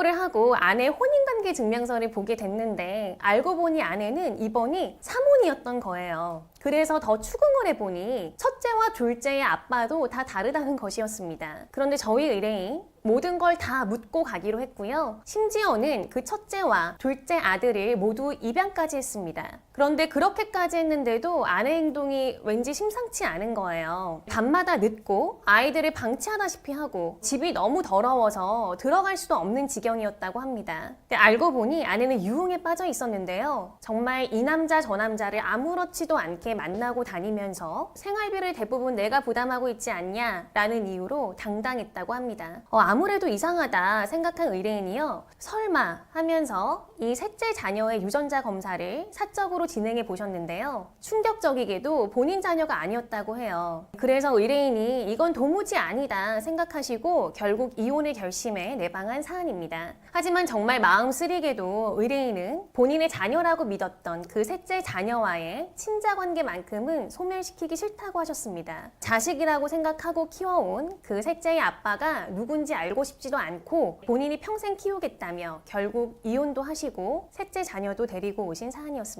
신고를 하고 아내 혼인관계 증명서를 보게 됐는데 알고 보니 아내는 입원이 사모니였던 거예요. 그래서 더 추궁을 해보니 첫째와 둘째의 아빠도 다 다르다는 것이었습니다. 그런데 저희 의뢰인 모든 걸 다 묻고 가기로 했고요. 심지어는 그 첫째와 둘째 아들을 모두 입양까지 했습니다. 그런데 그렇게까지 했는데도 아내 행동이 왠지 심상치 않은 거예요. 밤마다 늦고 아이들을 방치하다시피 하고 집이 너무 더러워서 들어갈 수도 없는 지경이었다고 합니다. 근데 알고 보니 아내는 유흥에 빠져 있었는데요. 정말 이 남자 저 남자를 아무렇지도 않게 만나고 다니면서 생활비를 대부분 내가 부담하고 있지 않냐라는 이유로 당당했다고 합니다. 어, 아무래도 이상하다 생각한 의뢰인이요. 설마 하면서 이 셋째 자녀의 유전자 검사를 사적으로 진행해 보셨는데요. 충격적이게도 본인 자녀가 아니었다고 해요. 그래서 의뢰인이 이건 도무지 아니다 생각하시고 결국 이혼을 결심해 내방한 사안입니다. 하지만 정말 마음 쓰리게도 의뢰인은 본인의 자녀라고 믿었던 그 셋째 자녀와의 친자 관계만큼은 소멸시키기 싫다고 하셨습니다. 자식이라고 생각하고 키워온 그 셋째의 아빠가 누군지 알고 싶지도 않고 본인이 평생 키우겠다며 결국 이혼도 하시고 셋째 자녀도 데리고 오신 사안이었습니다.